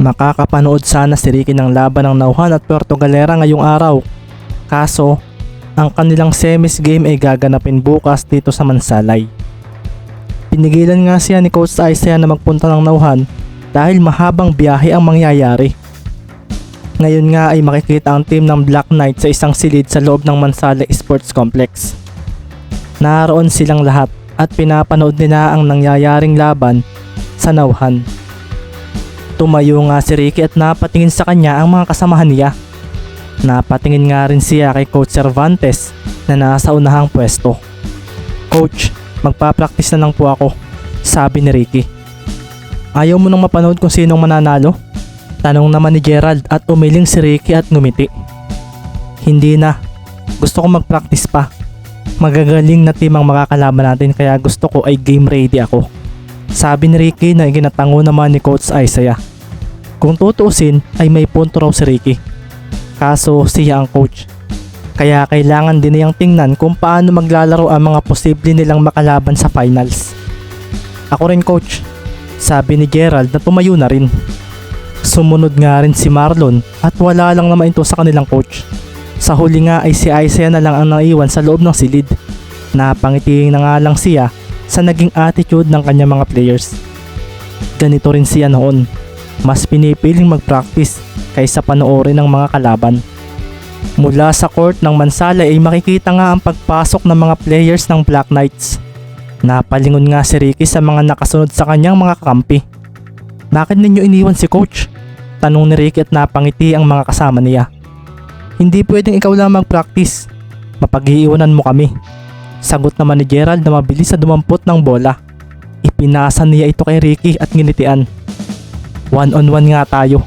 Makakapanood sana si Ricky ng laban ng Nauhan at Puerto ngayong araw. Kaso, ang kanilang semis game ay gaganapin bukas dito sa Mansalay. Pinigilan nga siya ni Coach Isaiah na magpunta ng Nauhan dahil mahabang biyahe ang mangyayari. Ngayon nga ay makikita ang team ng Black Knight sa isang silid sa loob ng Mansalay Sports Complex. Naroon silang lahat at pinapanood nila ang nangyayaring laban sa Nauhan. Tumayo nga si Ricky at napatingin sa kanya ang mga kasamahan niya. Napatingin nga rin siya kay Coach Cervantes na nasa unahang pwesto. Coach, magpa-practice na lang po ako, sabi ni Ricky. Ayaw mo nang mapanood kung sinong mananalo? Tanong naman ni Gerald at umiling si Ricky at ngumiti. Hindi na. Gusto ko mag-practice pa. Magagaling na team ang makakalaban natin kaya gusto ko ay game ready ako. Sabi ni Ricky na iginatango naman ni Coach Isaiah. Kung tutuusin ay may punto raw si Ricky. Kaso siya ang coach. Kaya kailangan din niyang tingnan kung paano maglalaro ang mga posible nilang makalaban sa finals. Ako rin coach, sabi ni Gerald na tumayo na rin. Sumunod nga rin si Marlon at wala lang naman ito sa kanilang coach. Sa huli nga ay si Isaiah na lang ang naiwan sa loob ng silid. Napangiti na nga lang siya sa naging attitude ng kanyang mga players. Ganito rin siya noon. Mas pinipiling mag-practice kaysa panoorin ng mga kalaban. Mula sa court ng Mansala ay makikita nga ang pagpasok ng mga players ng Black Knights. Napalingon nga si Ricky sa mga nakasunod sa kanyang mga kampi. Bakit ninyo iniwan si coach? Tanong ni Ricky at napangiti ang mga kasama niya. Hindi pwedeng ikaw lang mag-practice. Mapag-iiwanan mo kami. Sagot naman ni Gerald na mabilis na dumampot ng bola. Ipinasa niya ito kay Ricky at nginitian. One on one nga tayo.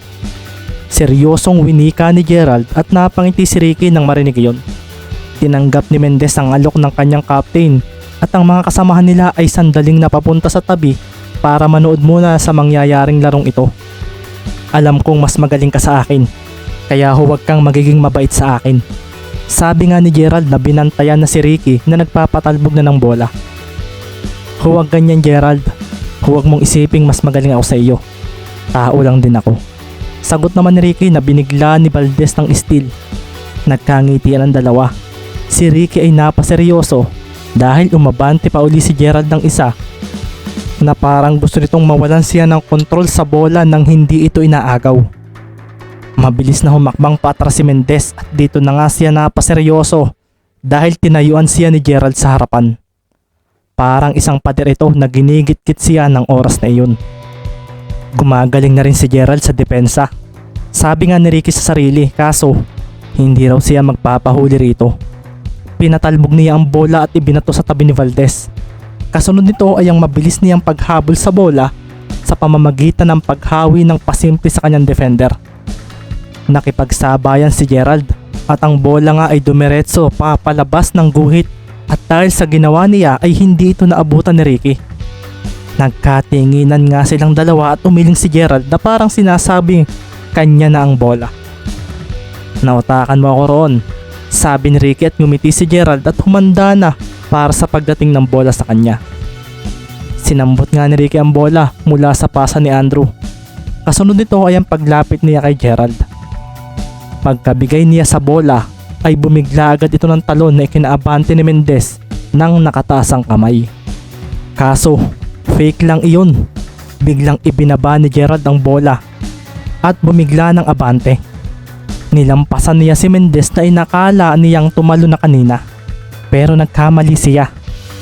Seryosong winika ni Gerald at napangiti si Ricky nang marinig yon. Tinanggap ni Mendez ang alok ng kanyang captain at ang mga kasamahan nila ay sandaling napapunta sa tabi para manood muna sa mangyayaring larong ito. Alam kong mas magaling ka sa akin, kaya huwag kang magiging mabait sa akin. Sabi nga ni Gerald na binantayan na si Ricky na nagpapatalbog na ng bola. Huwag ganyan Gerald, huwag mong isiping mas magaling ako sa iyo. Tao lang din ako. Sagot naman ni Ricky na binigla ni Valdez ng steel. Nagkangitian ang dalawa. Si Ricky ay napaseryoso dahil umabante pa uli si Gerald ng isa na parang gusto nitong mawalan siya ng kontrol sa bola nang hindi ito inaagaw. Mabilis na humakbang patras si Mendez at dito na nga siya napaseryoso dahil tinayuan siya ni Gerald sa harapan. Parang isang pader ito na ginigit-git siya ng oras na iyon. Gumagaling na rin si Gerald sa depensa. Sabi nga ni Ricky sa sarili kaso hindi raw siya magpapahuli rito. Pinatalbog niya ang bola at ibinato sa tabi ni Valdez. Kasunod nito ay ang mabilis niyang paghabol sa bola sa pamamagitan ng paghawi ng pasimple sa kanyang defender. Nakipagsabayan si Gerald at ang bola nga ay dumiretso papalabas ng guhit at dahil sa ginawa niya ay hindi ito naabutan ni Ricky. Nagkatinginan nga silang dalawa at umiling si Gerald na parang sinasabing kanya na ang bola. Nautakan mo ako roon, sabi ni Ricky at ngumiti si Gerald at humanda na para sa pagdating ng bola sa kanya. Sinambot nga ni Ricky ang bola mula sa pasa ni Andrew. Kasunod nito ay ang paglapit niya kay Gerald. Pagkabigay niya sa bola ay bumigla agad ito ng talon na ikinaabante ni Mendez nang nakataas ang kamay. Kaso, fake lang iyon. Biglang ibinaba ni Gerald ang bola at bumigla ng abante. Nilampasan niya si Mendez na inakala niyang tumalo na kanina. Pero nagkamali siya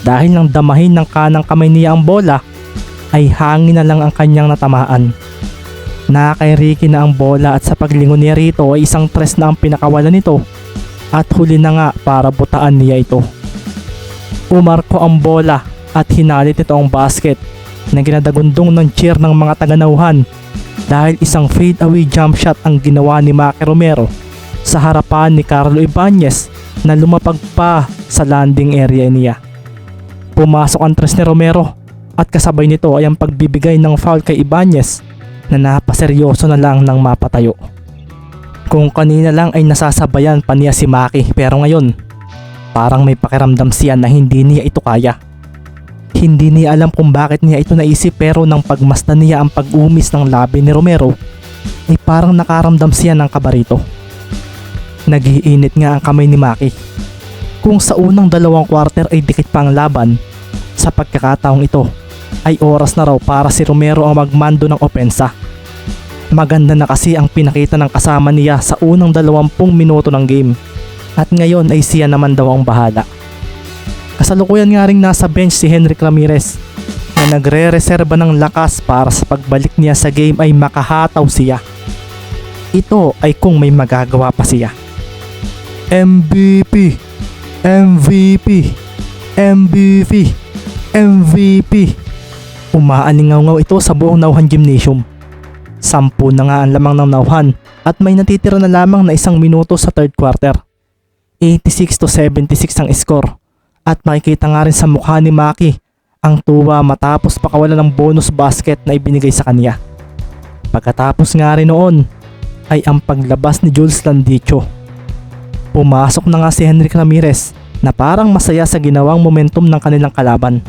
dahil nang damahin ng kanang kamay niya ang bola ay hangin na lang ang kanyang natamaan. Nakay Ricky na ang bola at sa paglingon niya rito ay isang tres na ang pinakawalan nito at huli na nga para butaan niya ito. Umarko ang bola at hinalit ito ang basket na ginadagundong ng cheer ng mga taganauhan dahil isang fade away jump shot ang ginawa ni Maki Romero sa harapan ni Carlo Ibanez na lumapag pa sa landing area niya. Pumasok ang tres ni Romero at kasabay nito ay ang pagbibigay ng foul kay Ibanez na napaseryoso na lang ng mapatayo. Kung kanina lang ay nasasabayan pa niya si Maki pero ngayon parang may pakiramdam siya na hindi niya ito kaya. Hindi niya alam kung bakit niya ito naisip pero nang pagmasdan niya ang pag-umis ng labi ni Romero ay parang nakaramdam siya ng kabarito. Nagiinit nga ang kamay ni Maki. Kung sa unang dalawang quarter ay dikit pa ang laban, sa pagkakataong ito ay oras na raw para si Romero ang magmando ng opensa. Maganda na kasi ang pinakita ng kasama niya sa unang 20 minuto ng game at ngayon ay siya naman daw ang bahala. Kasalukuyan nga rin nasa bench si Henrik Ramirez na nagre-reserba ng lakas para sa pagbalik niya sa game ay makahataw siya. Ito ay kung may magagawa pa siya. MVP MVP MVP MVP Umaalingaw ito sa buong Nauhan Gymnasium. Sampu na nga ang lamang ng Nauhan at may natitira na lamang na isang minuto sa third quarter. 86 to 76 ang score at makikita nga rin sa mukha ni Maki ang tuwa matapos pakawalan ng bonus basket na ibinigay sa kanya. Pagkatapos nga rin noon ay ang paglabas ni Jules Landicho. Pumasok na nga si Henrik Ramirez na parang masaya sa ginawang momentum ng kanilang kalaban.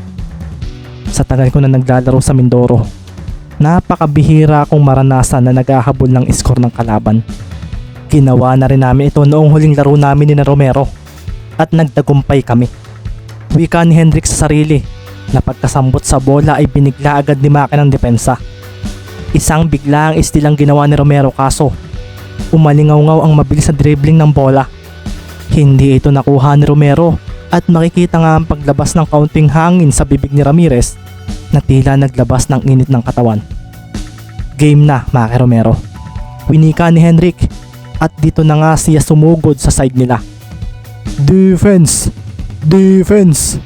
Sa tagal ko na naglalaro sa Mindoro, napakabihira akong maranasan na naghahabol ng score ng kalaban. Ginawa na rin namin ito noong huling laro namin ni Romero at nagtagumpay kami. Wika ni Hendrik sa sarili na pagkasambot sa bola ay binigla agad ni Maki ng depensa. Isang biglaang istilang ginawa ni Romero kaso umalingaw-ngaw ang mabilis na dribbling ng bola. Hindi ito nakuha ni Romero at makikita nga ang paglabas ng kaunting hangin sa bibig ni Ramirez na tila naglabas ng init ng katawan. Game na, Maki Romero. Winika ni Henrik at dito na nga siya sumugod sa side nila. Defense! Defense!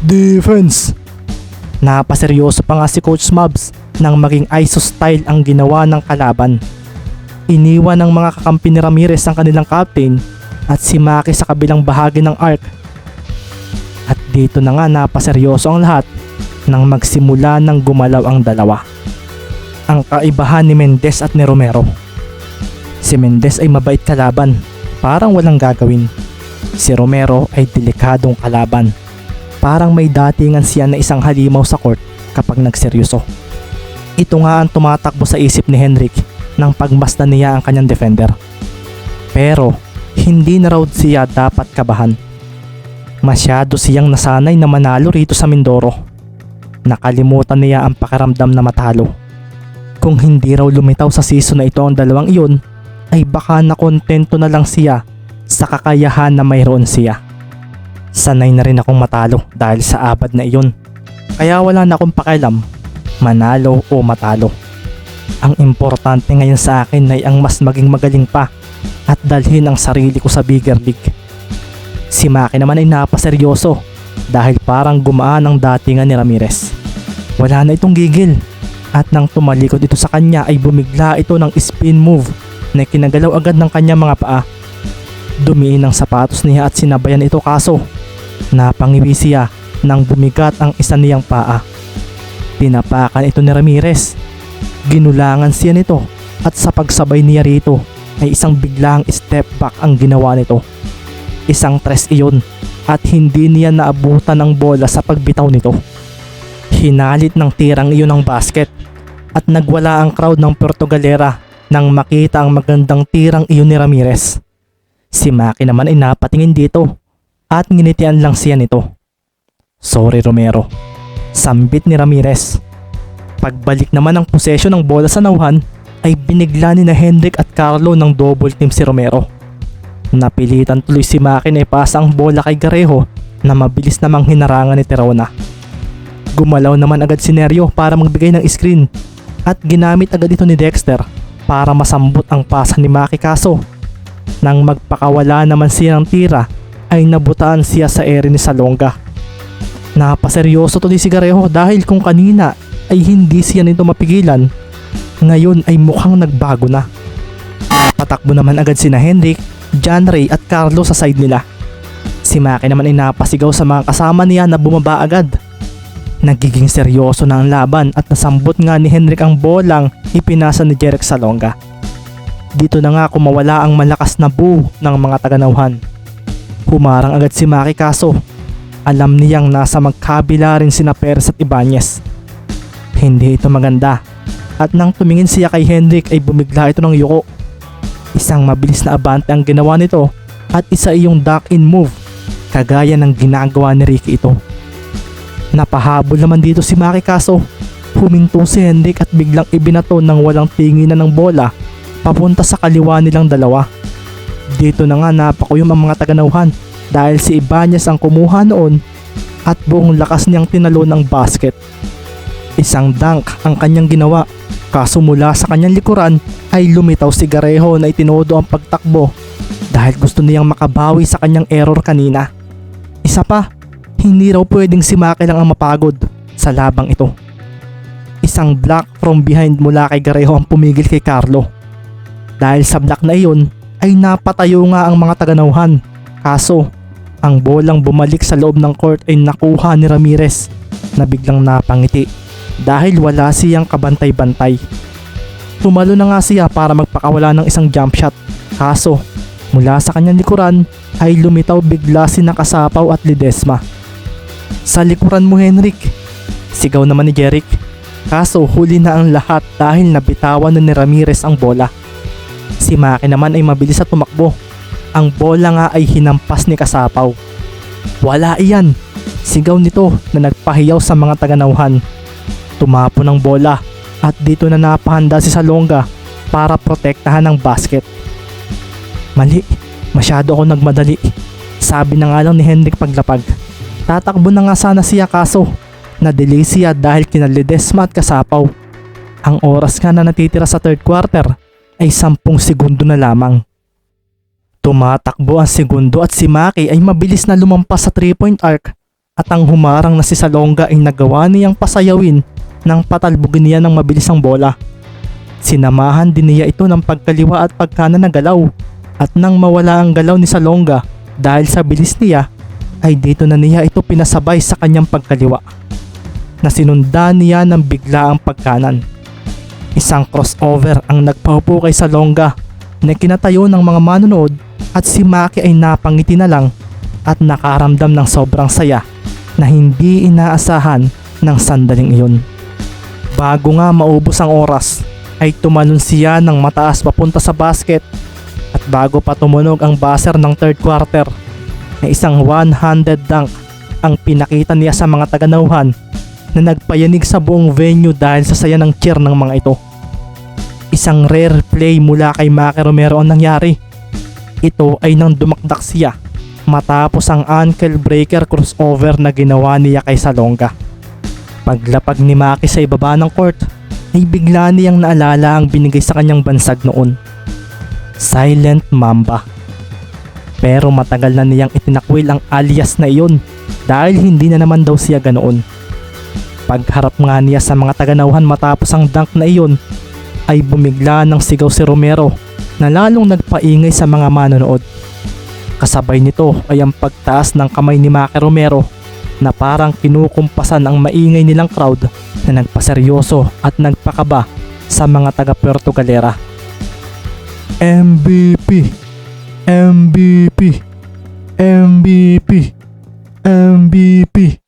Defense! Napaseryoso pa nga si Coach Mabs nang maging ISO style ang ginawa ng kalaban. Iniwan ng mga kakampi ni Ramirez ang kanilang captain at si Maki sa kabilang bahagi ng arc. At dito na nga napaseryoso ang lahat nang magsimula ng gumalaw ang dalawa. Ang kaibahan ni Mendez at ni Romero. Si Mendez ay mabait kalaban, parang walang gagawin. Si Romero ay delikadong kalaban. Parang may datingan siya na isang halimaw sa court kapag nagseryoso. Ito nga ang tumatakbo sa isip ni Henrik nang pagmasdan niya ang kanyang defender. Pero hindi na raw siya dapat kabahan. Masyado siyang nasanay na manalo rito sa Mindoro. Nakalimutan niya ang pakiramdam na matalo. Kung hindi raw lumitaw sa season na ito ang dalawang iyon, ay baka nakontento na lang siya sa kakayahan na mayroon siya. Sanay na rin akong matalo dahil sa abad na iyon. Kaya wala na akong pakialam, manalo o matalo. Ang importante ngayon sa akin ay ang mas maging magaling pa at dalhin ang sarili ko sa bigger league. Si Maki naman ay napaseryoso dahil parang gumaan ang datingan ni Ramirez. Wala na itong gigil at nang tumalikod ito sa kanya ay bumigla ito ng spin move na kinagalaw agad ng kanya mga paa. Dumiin ang sapatos niya at sinabayan ito kaso napangiwi siya nang bumigat ang isa niyang paa. Tinapakan ito ni Ramirez. Ginulangan siya nito at sa pagsabay niya rito ay isang biglang step back ang ginawa nito. Isang tres iyon at hindi niya naabutan ng bola sa pagbitaw nito. Hinalit ng tirang iyon ang basket at nagwala ang crowd ng Portugalera nang makita ang magandang tirang iyon ni Ramirez. Si Maki naman ay napatingin dito at nginitian lang siya nito. Sorry Romero. Sambit ni Ramirez. Pagbalik naman ng posesyon ng bola sa nauhan ay binigla ni na Hendrik at Carlo ng double team si Romero. Napilitan tuloy si Maki na ipasa ang bola kay Garejo na mabilis namang hinarangan ni Terona. Gumalaw naman agad si Nerio para magbigay ng screen at ginamit agad ito ni Dexter para masambot ang pasa ni Maki kaso nang magpakawala naman siya ng tira ay nabutaan siya sa ere ni Salonga. Napaseryoso to ni si Garejo dahil kung kanina ay hindi siya nito mapigilan, ngayon ay mukhang nagbago na. Patakbo naman agad sina Henrik, John Ray at Carlo sa side nila. Si Maki naman ay napasigaw sa mga kasama niya na bumaba agad. Nagiging seryoso na ang laban at nasambot nga ni Henrik ang bolang ipinasa ni Jeric Salonga. Dito na nga kumawala ang malakas na boo ng mga taganauhan. Humarang agad si Maki kaso alam niyang nasa magkabila rin sina Perez at Ibanez. Hindi ito maganda At nang tumingin siya kay Hendrik ay bumigla ito ng yuko. Isang mabilis na abante ang ginawa nito at isa iyong duck in move kagaya ng ginagawa ni Ricky ito. Napahabol naman dito si Maki kaso huminto si Hendrik at biglang ibinato ng walang tinginan ng bola papunta sa kaliwa nilang dalawa. Dito na nga napakuyom ang mga taganauhan dahil si Ibanez ang kumuha noon at buong lakas niyang tinalo ng basket. Isang dunk ang kanyang ginawa kaso mula sa kanyang likuran ay lumitaw si Garejo na itinodo ang pagtakbo dahil gusto niyang makabawi sa kanyang error kanina. Isa pa, hindi raw pwedeng si Maki lang ang mapagod sa labang ito. Isang block from behind mula kay Garejo ang pumigil kay Carlo. Dahil sa block na iyon ay napatayo nga ang mga taganauhan. Kaso, ang bolang bumalik sa loob ng court ay nakuha ni Ramirez na biglang napangiti dahil wala siyang kabantay-bantay. Tumalo na nga siya para magpakawala ng isang jump shot. Kaso, mula sa kanyang likuran ay lumitaw bigla si Nakasapaw at Lidesma. Sa likuran mo Henrik, sigaw naman ni Jeric. Kaso huli na ang lahat dahil nabitawan na ni Ramirez ang bola. Si Maki naman ay mabilis at tumakbo. Ang bola nga ay hinampas ni Kasapaw. Wala iyan. Sigaw nito na nagpahiyaw sa mga taganauhan. Tumapo ng bola at dito na napahanda si Salonga para protektahan ang basket. Mali, masyado ako nagmadali. Sabi na nga lang ni Hendrik paglapag. Tatakbo na nga sana siya kaso na-delay siya dahil kinalidesma at kasapaw. Ang oras nga na natitira sa third quarter ay 10 segundo na lamang. Tumatakbo ang segundo at si Maki ay mabilis na lumampas sa 3-point arc at ang humarang na si Salonga ay nagawa niyang pasayawin nang patalbugin niya ng mabilis ang bola. Sinamahan din niya ito ng pagkaliwa at pagkanan na galaw at nang mawala ang galaw ni Salonga dahil sa bilis niya ay dito na niya ito pinasabay sa kanyang pagkaliwa na sinundan niya ng bigla ang pagkanan. Isang crossover ang nagpaupo kay Salonga na kinatayo ng mga manonood at si Maki ay napangiti na lang at nakaramdam ng sobrang saya na hindi inaasahan ng sandaling iyon. Bago nga maubos ang oras ay tumalon siya ng mataas papunta sa basket at bago pa tumunog ang buzzer ng third quarter na isang one-handed dunk ang pinakita niya sa mga taganauhan na nagpayanig sa buong venue dahil sa saya ng cheer ng mga ito. Isang rare play mula kay Maki Romero ang nangyari. Ito ay nang dumakdak siya matapos ang ankle breaker crossover na ginawa niya kay Salonga. Paglapag ni Maki sa ibaba ng court ay bigla niyang naalala ang binigay sa kanyang bansag noon. Silent Mamba. Pero matagal na niyang itinakwil ang alias na iyon dahil hindi na naman daw siya ganoon. Pagharap nga niya sa mga taganauhan matapos ang dunk na iyon ay bumigla ng sigaw si Romero na lalong nagpaingay sa mga manonood. Kasabay nito ay ang pagtaas ng kamay ni Maki Romero na parang kinukumpasan ang maingay nilang crowd na nagpaseryoso at nagpakaba sa mga taga Puerto Galera. MVP MVP MVP MVP